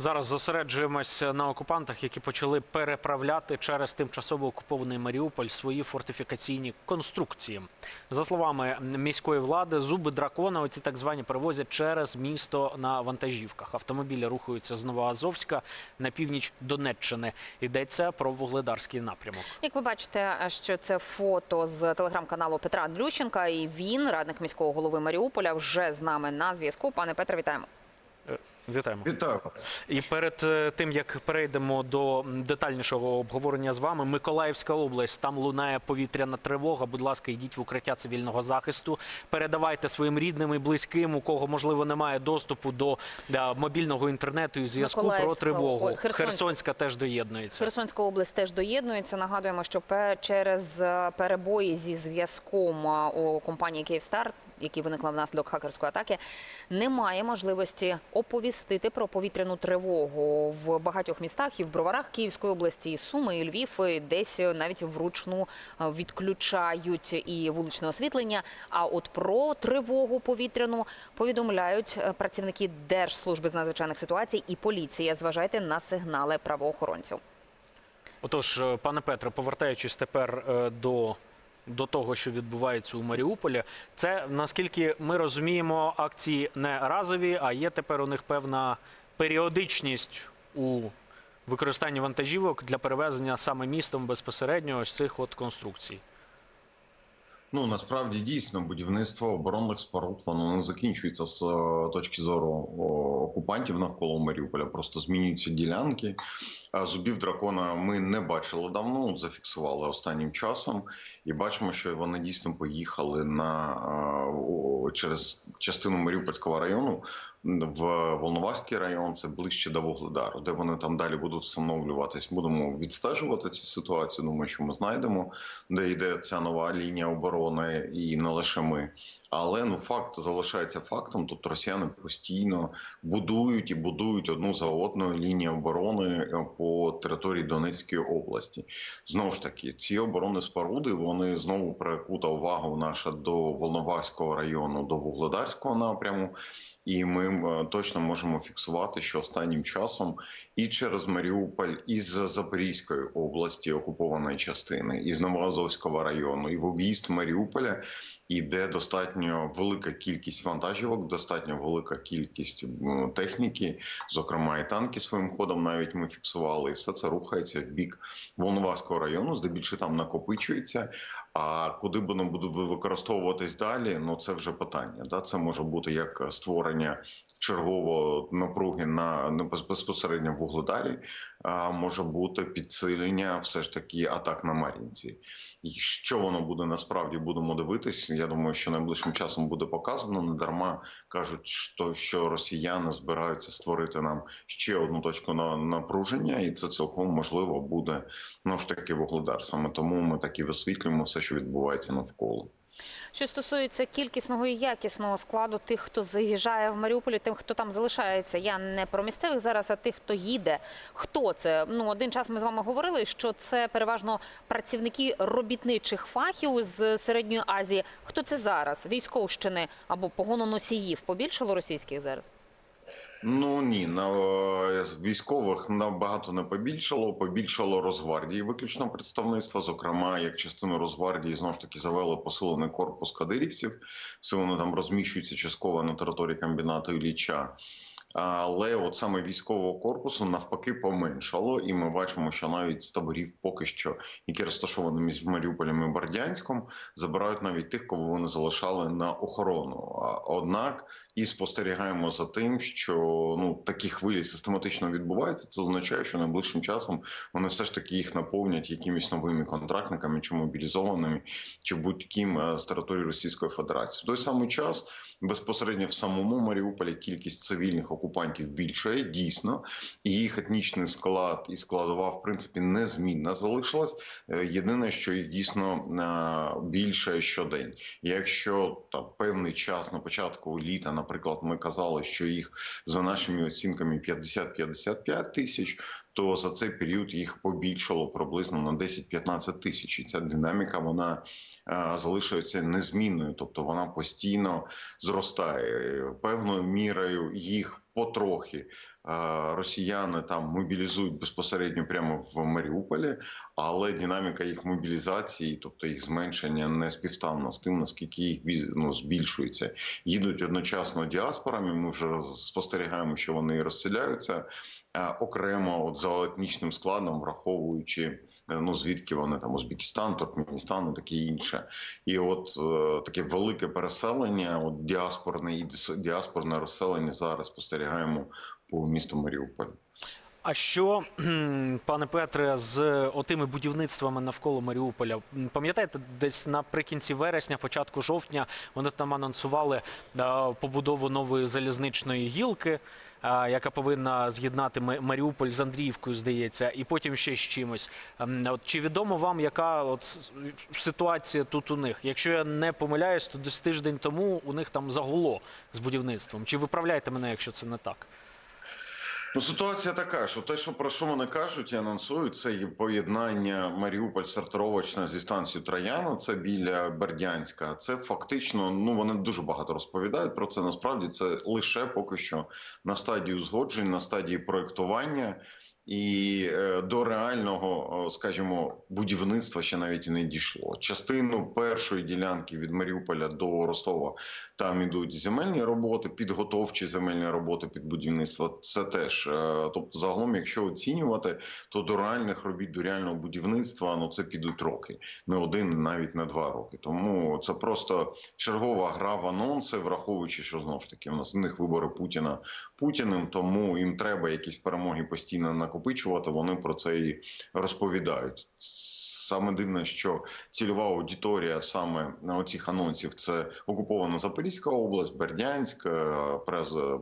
Зараз зосереджуємось на окупантах, які почали переправляти через тимчасово окупований Маріуполь свої фортифікаційні конструкції. За словами міської влади, зуби дракона, оці так звані перевозять через місто на вантажівках. Автомобілі рухаються з Новоазовська на північ Донеччини. Йдеться про вугледарський напрямок. Як ви бачите, що це фото з телеграм-каналу Петра Андрющенка, і він, радник міського голови Маріуполя, вже з нами на зв'язку. Пане Петре, вітаємо. Вітаємо. Вітаю. І перед е, тим як перейдемо до детальнішого обговорення з вами, Миколаївська область там лунає повітряна тривога. Будь ласка, йдіть в укриття цивільного захисту. Передавайте своїм рідним і близьким, у кого можливо немає доступу до мобільного інтернету і зв'язку про тривогу. ой, Херсонська. Херсонська теж доєднується. Херсонська область теж доєднується. Нагадуємо, що пе- через е, перебої зі зв'язком е, у компанії Київстар, які виникла внаслідок хакерської атаки, немає можливості оповістити про повітряну тривогу в багатьох містах і в броварах Київської області, і Суми, і Львів, і десь навіть вручну е, відключають і вуличне освітлення. А от про тривогу повітряну повідомляють е, працівники Держслужби з надзвичайних ситуацій і поліція. Зважайте на сигнали правоохоронців. Отож, е, пане Петре, повертаючись тепер е, до, до того, що відбувається у Маріуполі, це наскільки ми розуміємо, акції не разові, а є тепер у них певна періодичність у використанні вантажівок для перевезення саме містом безпосередньо ось цих от конструкцій. Ну насправді дійсно будівництво оборонних споруд воно не закінчується з е, точки зору окупантів навколо Маріуполя. Просто змінюються ділянки. Зубів дракона ми не бачили давно. Зафіксували останнім часом, і бачимо, що вони дійсно поїхали на через частину Маріупольського району в Волноваський район. Це ближче до Вугледару, де вони там далі будуть встановлюватись. Будемо відстежувати цю ситуацію. Думаю, що ми знайдемо, де йде ця нова лінія оборони, і не лише ми. Але ну факт залишається фактом. Тобто росіяни постійно будують і будують одну за одною лінію оборони е, по території Донецької області. Знову ж таки, ці оборонні споруди вони знову прикута увагу наша до Волноваського району, до Вугледарського напряму. І ми е, точно можемо фіксувати, що останнім часом і через Маріуполь, і з Запорізької області окупованої частини, і з Новоазовського району, і в об'їзд Маріуполя йде достатньо велика кількість вантажівок, достатньо велика кількість техніки, зокрема і танки своїм ходом. Навіть ми фіксували, і все це рухається в бік Волноваського району, здебільшого там накопичується. А куди воно буде використовуватись далі? Ну це вже питання. Да, це може бути як створення чергово напруги на безпосередньо Вугледарі, а може бути підсилення все ж таки атак на Мар'їнці. І що воно буде насправді будемо дивитись. Я думаю, що найближчим часом буде показано. Не дарма кажуть, що росіяни збираються створити нам ще одну точку на напруження, і це цілком можливо буде ну ж таки вугледар. Саме тому ми так і висвітлюємо все, що відбувається навколо. Що стосується кількісного і якісного складу тих, хто заїжджає в Маріуполі, тим, хто там залишається, я не про місцевих зараз, а тих, хто їде. Хто це? Ну один час ми з вами говорили, що це переважно працівники робітничих фахів з середньої Азії. Хто це зараз? Військовщини або погононосіїв побільшало російських зараз? Ну ні, на е, військових набагато не побільшало. Побільшало Росгвардії виключно представництва. Зокрема, як частину Росгвардії знову ж таки завели посилений корпус кадирівців. Все вони там розміщуються частково на території комбінату Ілліча. Але от саме військового корпусу навпаки поменшало, і ми бачимо, що навіть з таборів поки що, які розташовані між Маріуполем і Бердянськом, забирають навіть тих, кого вони залишали на охорону. Однак і спостерігаємо за тим, що ну такі хвилі систематично відбуваються. Це означає, що найближчим часом вони все ж таки їх наповнять якимись новими контрактниками чи мобілізованими, чи будь-ким е, з території Російської Федерації. В той самий час безпосередньо в самому Маріуполі кількість цивільних окупантів більшає, дійсно, і їх етнічний склад і складова в принципі незмінна залишилась. Е, Єдине, що їх дійсно е, більше щодень. Якщо там певний час на початку літа, наприклад, ми казали, що їх за нашими оцінками 50-55 тисяч, то за цей період їх побільшало приблизно на 10-15 тисяч. І ця динаміка вона е, залишається незмінною, тобто вона постійно зростає певною мірою їх. Потрохи росіяни там мобілізують безпосередньо прямо в Маріуполі, але динаміка їх мобілізації, тобто їх зменшення, не співставна з тим, наскільки їх ну, збільшується. Їдуть одночасно діаспорами. Ми вже спостерігаємо, що вони розселяються е, окремо, от за етнічним складом, враховуючи е, ну звідки вони там Узбекистан, Туркменістан і таке інше. І от е, таке велике переселення, от діаспорне і діаспорне розселення зараз спостерігаємо по місту Маріуполь. А що, пане Петре, з отими будівництвами навколо Маріуполя? Пам'ятаєте, десь наприкінці вересня, початку жовтня, вони там анонсували е, побудову нової залізничної гілки, е, яка повинна з'єднати Ма- Маріуполь з Андріївкою, здається, і потім ще з чимось. Ем, От чи відомо вам, яка от ситуація тут у них? Якщо я не помиляюсь, то десь тиждень тому у них там загуло з будівництвом. Чи виправляйте мене, якщо це не так? Ну, ситуація така, що те, що про що вони кажуть і анонсують, це є поєднання Маріуполь сартировочна зі станцією Трояна, це біля Бердянська. Це фактично, ну вони дуже багато розповідають про це. Насправді це лише поки що на стадії узгоджень, на стадії проектування. І е, до реального, скажімо, будівництва ще навіть і не дійшло. Частину першої ділянки від Маріуполя до Ростова там ідуть земельні роботи, підготовчі земельні роботи під будівництво. Це теж е, тобто, загалом, якщо оцінювати, то до реальних робіт, до реального будівництва ну це підуть роки, не один, навіть не два роки. Тому це просто чергова гра в анонси, враховуючи, що знову ж таки в нас в них вибори Путіна Путіним, тому їм треба якісь перемоги постійно накопичувати. Вони про це і розповідають. Саме дивне, що цільова аудиторія саме на оцих анонсів це окупована Запорізька область, Бердянськ, е,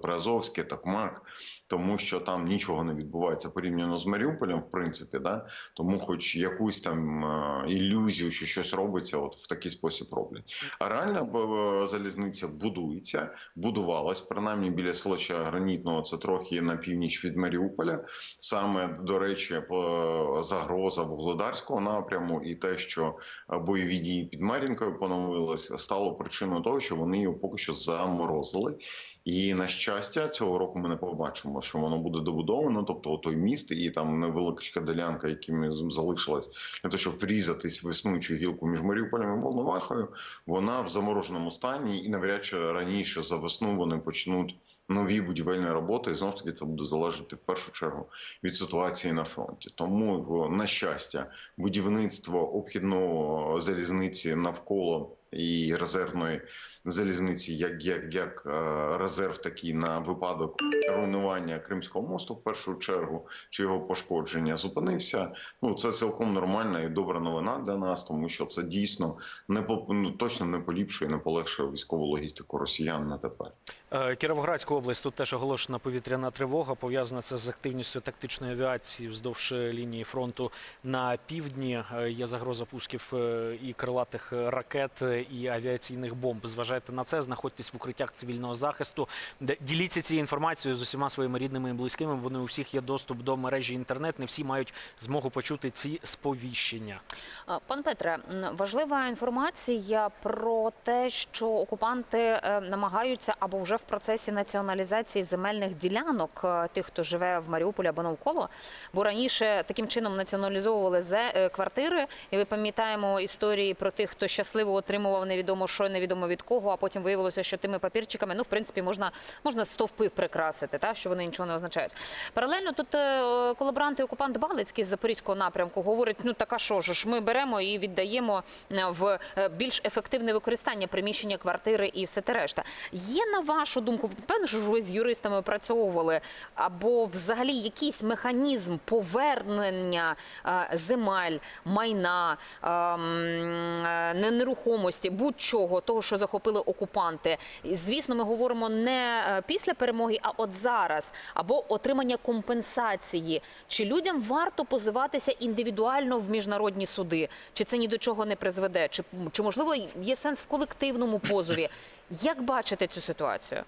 Приазовське, Токмак, тому що там нічого не відбувається порівняно з Маріуполем, в принципі, да тому, хоч якусь там е, ілюзію, що щось робиться, от в такий спосіб роблять. А реальна залізниця будується, будувалась принаймні біля селища Гранітного, це трохи на північ від Маріуполя. Саме до речі, загроза вугледарського напряму і те, що е, бойові дії під Мар'їнкою поновились, стало причиною того, що вони його поки що заморозили. І на щастя, цього року ми не побачимо, що воно буде добудовано. Тобто, той міст і там невеличка ділянка, якими з- залишилась для того, щоб врізатись в існуючу гілку між Маріуполем і Волновахою, вона в замороженому стані, і навряд чи раніше за весну вони почнуть. Нові будівельні роботи, і знову ж таки це буде залежати в першу чергу від ситуації на фронті. Тому на щастя, будівництво обхідного залізниці навколо і резервної залізниці, як, як, як е, резерв такий на випадок руйнування Кримського мосту, в першу чергу, чи його пошкодження зупинився. Ну це цілком нормальна і добра новина для нас, тому що це дійсно не ну, точно не поліпшує, не полегшує військову логістику росіян на тепер. Е, Кіровоградська область тут теж оголошена повітряна тривога. Пов'язана це з активністю тактичної авіації вздовж е, лінії фронту на півдні. Є загроза пусків і крилатих ракет, і авіаційних бомб. Зважайте на це, знаходьтесь в укриттях цивільного захисту. Де- Діліться цією інформацією з усіма своїми рідними і близькими. Вони у всіх є доступ до мережі інтернет. Не всі мають змогу почути ці сповіщення. Пан Петре, важлива інформація про те, що окупанти е, намагаються або вже в процесі націоналізації земельних ділянок е, тих, хто живе в Маріуполі або навколо. Бо раніше таким чином націоналізовували е, квартири, і ви пам'ятаємо історії про тих, хто щасливо отримував невідомо що, невідомо від кого. А потім виявилося, що тими папірчиками, ну в принципі, можна можна стовпи прикрасити, та що вони нічого не означають. Паралельно тут е, колаборант і окупант Балицький з запорізького напрямку говорить: ну така що ж, ми беремо і віддаємо е, в е, більш ефективне використання приміщення квартири і все те решта. Є на вашу думку, певно, що ви з юристами опрацьовували, або взагалі якийсь механізм повернення земель, майна, е, е, нерухомості, будь-чого того, що захопили окупанти. Звісно, ми говоримо не е, після перемоги, а от зараз, або отримання компенсації. Чи людям варто позиватися індивідуально в міжнародні суди? Чи це ні до чого не призведе? Чи, чи можливо є сенс в колективному позові? Як бачите цю ситуацію?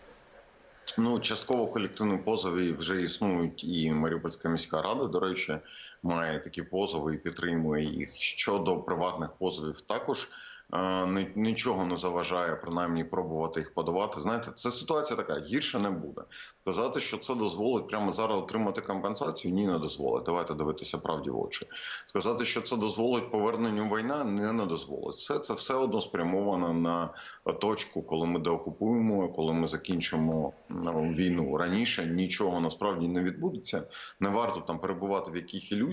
Ну, частково колективні позови вже існують, і Маріупольська міська рада, до речі, має такі позови і підтримує їх. Щодо приватних позовів, також е, нічого не заважає принаймні пробувати їх подавати. Знаєте, це ситуація така гірше не буде. Сказати, що це дозволить прямо зараз отримати компенсацію, ні, не дозволить. Давайте дивитися правді в очі. Сказати, що це дозволить поверненню війна, не, не дозволить. Все це все одно спрямовано на точку, коли ми деокупуємо, коли ми закінчимо ну, війну. Раніше нічого насправді не відбудеться. Не варто там перебувати в яких ілюзіях.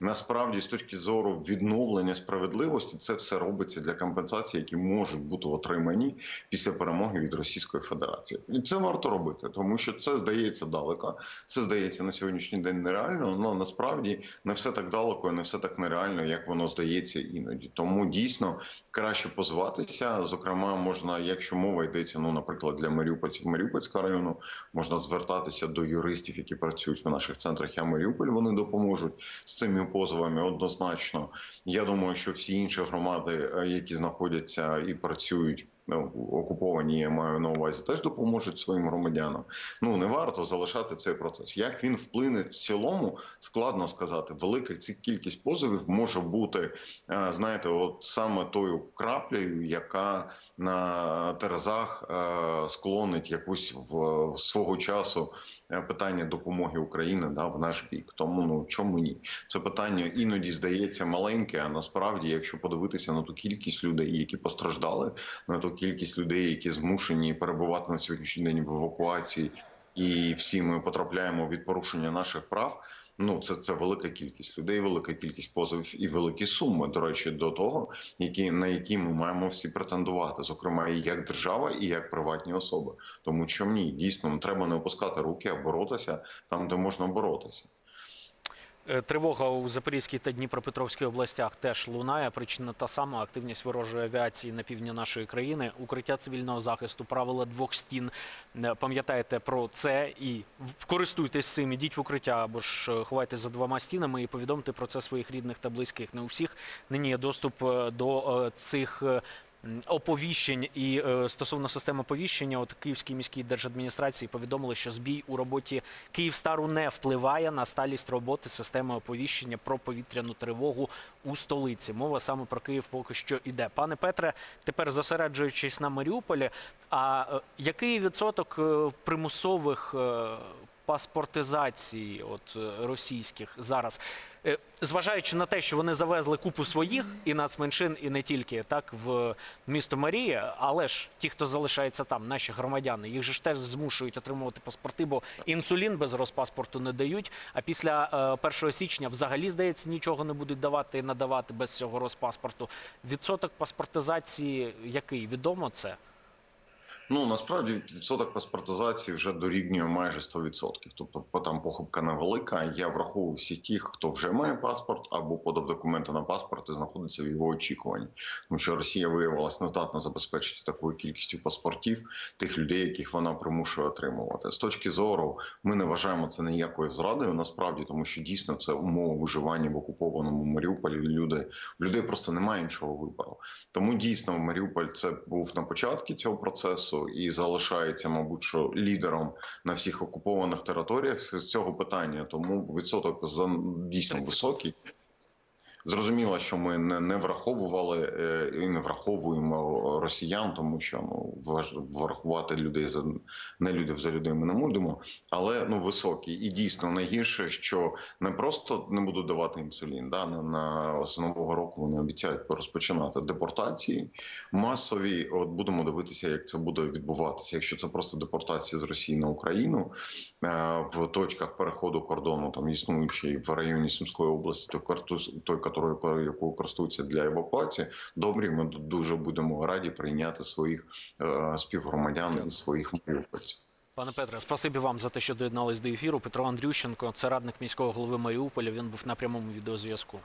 Насправді, з точки зору відновлення справедливості, це все робиться для компенсації, які можуть бути отримані після перемоги від Російської Федерації. І це варто робити, тому що це здається далеко. Це здається на сьогоднішній день нереально. але насправді не все так далеко, не все так нереально, як воно здається іноді. Тому дійсно краще позватися. Зокрема, можна, якщо мова йдеться, ну наприклад, для маріупольців Маріупольського району, можна звертатися до юристів, які працюють в наших центрах. Я Маріуполь вони допоможуть з цими позовами однозначно. Я думаю, що всі інші громади, е, які знаходяться і працюють. Ну, Окуповані, я маю на увазі, теж допоможуть своїм громадянам. Ну не варто залишати цей процес. Як він вплине в цілому, складно сказати. Велика кількість позовів може бути, е, знаєте, от саме тою краплею, яка на терезах е, склонить якусь в, свого часу е, питання допомоги України да, в наш бік. Тому ну чому ні? Це питання іноді здається маленьке, а насправді, якщо подивитися на ту кількість людей, які постраждали, на ту кількість людей, які змушені перебувати на сьогоднішній день в евакуації, і всі ми потрапляємо від порушення наших прав. Ну, це, це велика кількість людей, велика кількість позовів і великі суми, до речі, до того, які на які ми маємо всі претендувати, зокрема, і як держава, і як приватні особи. Тому що ні, дійсно треба не опускати руки, а боротися там, де можна боротися. Е, Тривога у Запорізькій та Дніпропетровській областях теж лунає. Причина та сама активність ворожої авіації на півдні нашої країни, укриття цивільного захисту, правила двох стін. Е, Пам'ятаєте про це і користуйтесь цим, ідіть в укриття або ж е, ховайтесь за двома стінами і повідомте про це своїх рідних та близьких. Не у всіх нині є доступ до цих. Оповіщень і е, стосовно системи оповіщення, от Київській міській держадміністрації повідомили, що збій у роботі Київстару не впливає на сталість роботи системи оповіщення про повітряну тривогу у столиці. Мова саме про Київ поки що іде. Пане Петре, тепер зосереджуючись на Маріуполі, а е, який відсоток е, примусових е, паспортизацій от е, російських зараз? Е, Зважаючи на те, що вони завезли купу своїх і нацменшин, і не тільки так в місто Марія, але ж ті, хто залишається там, наші громадяни, їх же ж теж змушують отримувати паспорти, бо інсулін без розпаспорту не дають. А після е, 1 січня взагалі здається нічого не будуть давати і надавати без цього розпаспорту. Відсоток паспортизації який відомо це? Ну насправді відсоток паспортизації вже дорівнює майже 100%. Тобто там похибка невелика. Я враховую всіх тих, хто вже має паспорт або подав документи на паспорт і знаходиться в його очікуванні. Тому що Росія виявилася не здатна забезпечити такою кількістю паспортів тих людей, яких вона примушує отримувати. З точки зору, ми не вважаємо це ніякою зрадою. Насправді, тому що дійсно це умова виживання в окупованому Маріуполі. Люди людей просто немає іншого вибору. Тому дійсно Маріуполь це був на початку цього процесу і залишається, мабуть, що лідером на всіх окупованих територіях з цього питання. Тому відсоток за дійсно високий. Зрозуміло, що ми не, не враховували е, і не враховуємо росіян, тому що ну врахувати людей за не людей за людей ми не будемо, але ну високий. І дійсно найгірше, що не просто не будуть давати інсулін. Да на, на нового року вони обіцяють розпочинати депортації масові. От будемо дивитися, як це буде відбуватися. Якщо це просто депортація з Росії на Україну е, в точках переходу кордону, там існуючий в районі Сумської області, той картуз, той, якою яку користуються для евакуації, добрі. Ми дуже будемо раді прийняти своїх е, співгромадян і своїх маріупольців. Пане Петре, спасибі вам за те, що доєднались до ефіру. Петро Андрющенко, це радник міського голови Маріуполя. Він був на прямому відеозв'язку.